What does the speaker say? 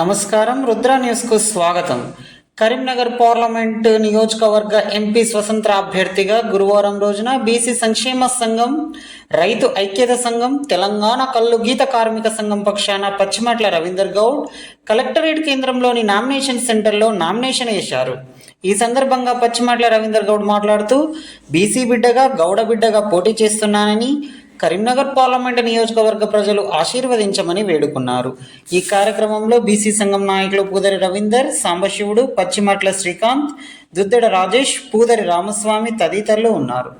నమస్కారం రుద్ర న్యూస్కు స్వాగతం. కరీంనగర్ పార్లమెంట్ నియోజకవర్గ ఎంపీ స్వతంత్ర అభ్యర్థిగా గురువారం రోజున బీసీ సంక్షేమ సంఘం రైతు ఐక్యత సంఘం తెలంగాణ కళ్ళు గీత కార్మిక సంఘం పక్షాన పచ్చిమట్ల రవీందర్ గౌడ్ కలెక్టరేట్ కేంద్రంలోని నామినేషన్ సెంటర్లో నామినేషన్ వేశారు. ఈ సందర్భంగా పచ్చిమట్ల రవీందర్ గౌడ్ మాట్లాడుతూ బీసీ బిడ్డగా గౌడ బిడ్డగా పోటీ చేస్తున్నానని కరీంనగర్ పార్లమెంట్ నియోజకవర్గ ప్రజలు ఆశీర్వదించమని వేడుకున్నారు. ఈ కార్యక్రమంలో బీసీ సంఘం నాయకులు పూదరి రవీందర్ సాంబశివుడు పచ్చిమట్ల శ్రీకాంత్ దుద్దెడ రాజేష్ పూదరి రామస్వామి తదితరులు ఉన్నారు.